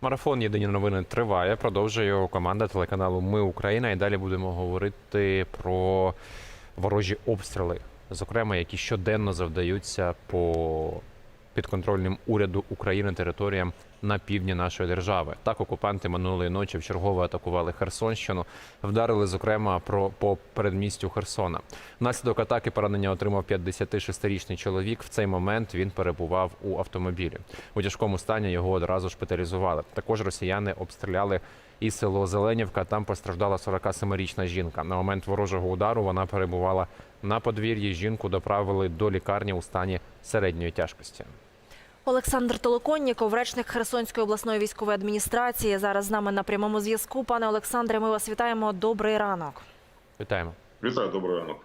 Марафон Єдині новини триває. Продовжує його команда телеканалу Ми Україна. І далі будемо говорити про ворожі обстріли, зокрема, які щоденно завдаються по підконтрольним уряду України територіям на півдні нашої держави. Так окупанти минулої ночі вчергово атакували Херсонщину, вдарили зокрема про по передмістю Херсона. Внаслідок атаки поранення отримав 56-річний чоловік. В цей момент він перебував у автомобілі. У тяжкому стані його одразу шпиталізували. Також росіяни обстріляли і село Зеленівка. Там постраждала 47-річна жінка. На момент ворожого удару вона перебувала на подвір'ї. Жінку доправили до лікарні у стані середньої тяжкості. Олександр Толоконніков, речник Херсонської обласної військової адміністрації, зараз з нами на прямому зв'язку. Пане Олександре, ми вас вітаємо. Добрий ранок. Вітаємо. Вітаю, добрий ранок.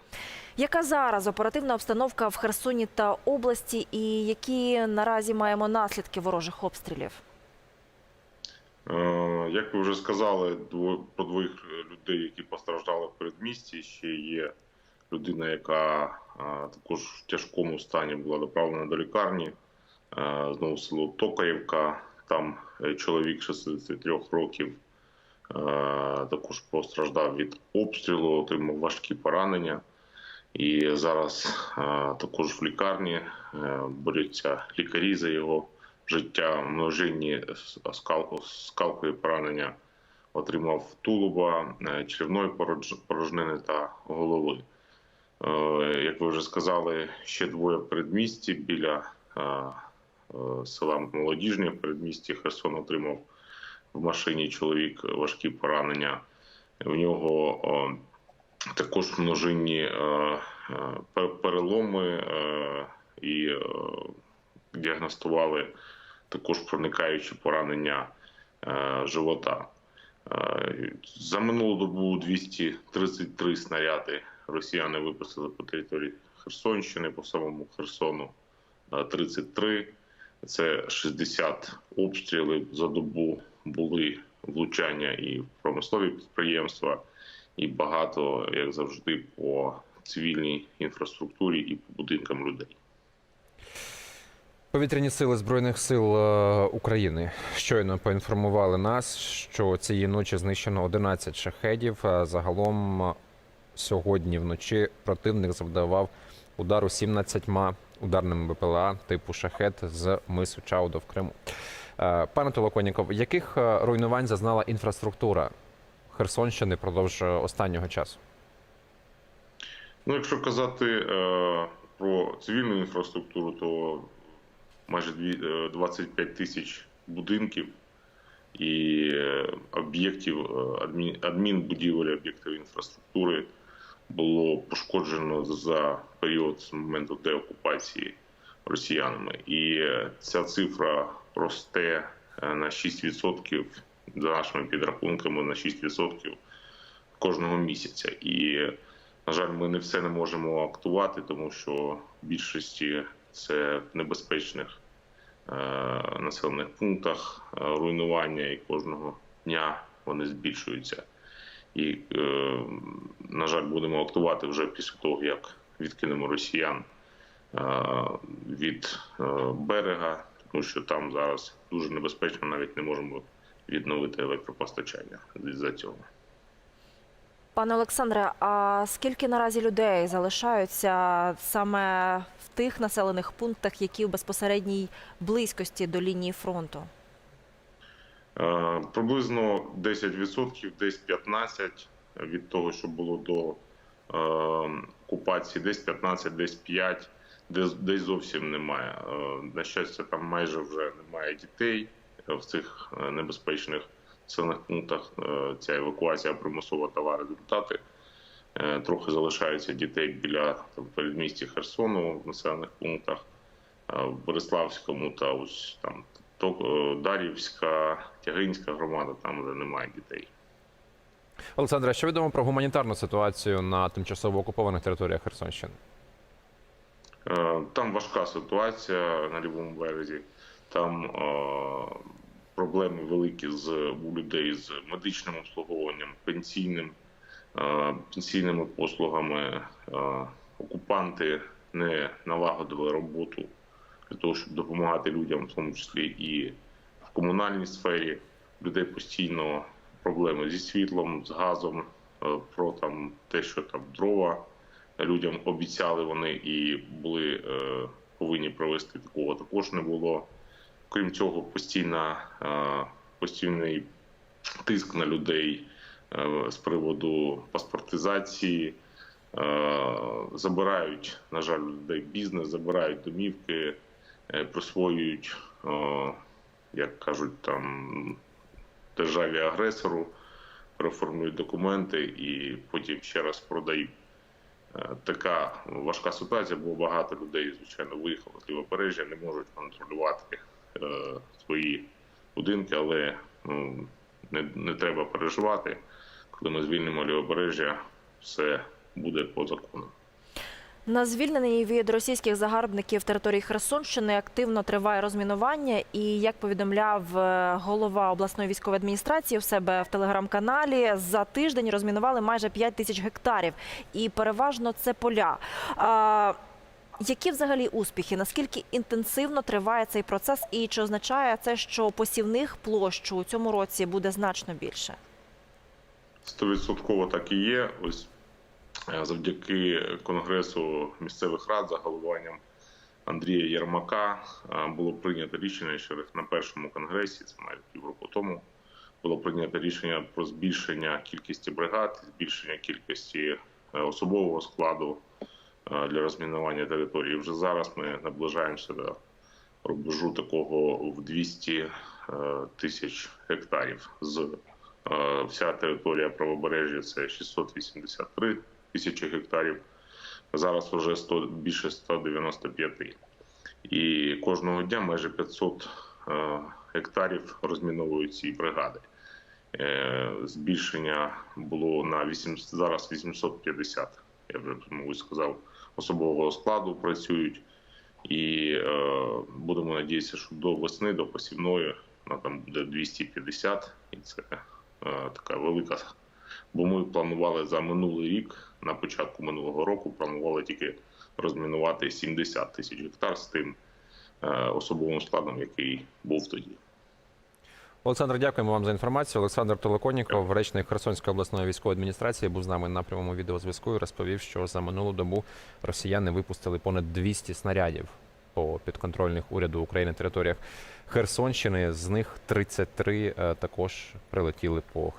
Яка зараз оперативна обстановка в Херсоні та області, і які наразі маємо наслідки ворожих обстрілів? Е, Як ви вже сказали, про двох людей, які постраждали в передмісті. Ще є людина, яка е, також в тяжкому стані була доправлена до лікарні. Е, Знову село Токаєвка. Там е, чоловік 63 років е, також постраждав від обстрілу, отримав важкі поранення. І зараз також в лікарні борються лікарі за його життя. Множинні скал- скалкою поранення отримав тулуба, черевної порожнини та голови. Як ви вже сказали, ще двоє в передмісті біля села Молодіжня в передмісті Херсон отримав в машині чоловік важкі поранення. В нього е, також множинні е, е, пер- переломи е, і е, діагностували також проникаючі поранення е, живота. Е, За минулу добу 233 снаряди росіяни випустили по території Херсонщини, по самому Херсону е, 33. Це 60 обстрілів за добу були влучання і в промислові підприємства, і багато, як завжди, по цивільній інфраструктурі і по будинкам людей. Повітряні сили збройних сил е, України щойно поінформували нас, що цієї ночі знищено 11 шахедів. Е, Загалом е, сьогодні вночі противник завдавав удару 17 ударними БПЛА типу шахет з мису Чаудо в Криму. Е, Пане Толоконіков, яких е, руйнувань зазнала інфраструктура Херсонщини впродовж е, останнього часу? Ну, якщо казати про цивільну інфраструктуру, то майже дві- е, 25 тисяч будинків і об'єктів адмін, адмінбудівель, об'єктів інфраструктури було пошкоджено за період з моменту деокупації росіянами. І е, ця цифра росте е, на 6% за нашими підрахунками на 6% кожного місяця. І на жаль, ми не все не можемо актувати, тому що в більшості це в небезпечних е, населених пунктах е, руйнування, і кожного дня вони збільшуються. І, е, на жаль, будемо актувати вже після того, як відкинемо росіян е, від е, берега, тому що там зараз дуже небезпечно, навіть не можемо відновити електропостачання з-за цього. Пане Олександре, а скільки наразі людей залишаються саме в тих населених пунктах, які в безпосередній близькості до лінії фронту? Е, Приблизно 10%, десь 15% від того, що було до е, окупації, десь 15, десь 5, десь, зовсім немає. Е, На щастя, там майже вже немає дітей в цих небезпечних населених пунктах. Ця евакуація примусова дала результати. Трохи залишаються дітей біля там, передмісті Херсону в населених пунктах, в Бориславському та ось там е, Тягинська громада, там вже немає дітей. Олександре, що відомо про гуманітарну ситуацію на тимчасово окупованих територіях Херсонщини? Е, Там важка ситуація на лівому березі. Там е, проблеми великі з у людей з медичним обслуговуванням, пенсійним, е, пенсійними послугами. Е, окупанти не налагодили роботу для того, щоб допомагати людям, в тому числі і в комунальній сфері. Людей постійно проблеми зі світлом, з газом, е, про там те, що там дрова людям обіцяли вони і були е, повинні провести такого також не було. Крім цього, постійна, е, постійний тиск на людей з приводу паспортизації. Забирають, на жаль, людей бізнес, забирають домівки, присвоюють, е, як кажуть, там державі агресору, переформують документи і потім ще раз продають. Е, Така важка ситуація, бо багато людей, звичайно, виїхало з лівобережжя, не можуть контролювати е, свої будинки, але ну, не, не треба переживати. Коли ми звільнимо лівобережжя, все буде по закону. На звільненій від російських загарбників території Херсонщини активно триває розмінування. І як повідомляв е, голова обласної військової адміністрації у себе в телеграм-каналі, за тиждень розмінували майже 5 тисяч гектарів, і переважно це поля. А, які взагалі успіхи? Наскільки інтенсивно триває цей процес, і чи означає це, що посівних площ у цьому році буде значно більше? Стовідсотково так і є. Ось завдяки Конгресу місцевих рад за головуванням Андрія Єрмака е, було прийнято рішення ще на першому конгресі, це майже півроку тому. Було прийнято рішення про збільшення кількості бригад, збільшення кількості е, особового складу е, для розмінування території. Вже зараз ми наближаємося до рубежу такого в 200 е, тисяч гектарів з Е, Вся територія правобережжя це 683 тисячі гектарів. Зараз вже 100, більше 195. І кожного дня майже 500 е, гектарів розміновують ці бригади. Е, Збільшення було на 8, зараз 850, я вже мабуть сказав, особового складу працюють. І е, будемо надіятися, що до весни, до посівної, вона там буде 250, і це е, така велика. Бо ми планували за минулий рік, на початку минулого року, планували тільки розмінувати 70 тисяч гектар з тим е, особовим складом, який був тоді. Олександр, дякуємо вам за інформацію. Олександр Толоконіков, речник Херсонської обласної військової адміністрації, був з нами на прямому відеозв'язку і розповів, що за минулу добу росіяни випустили понад 200 снарядів по підконтрольних уряду України територіях Херсонщини. З них 33 е, також прилетіли по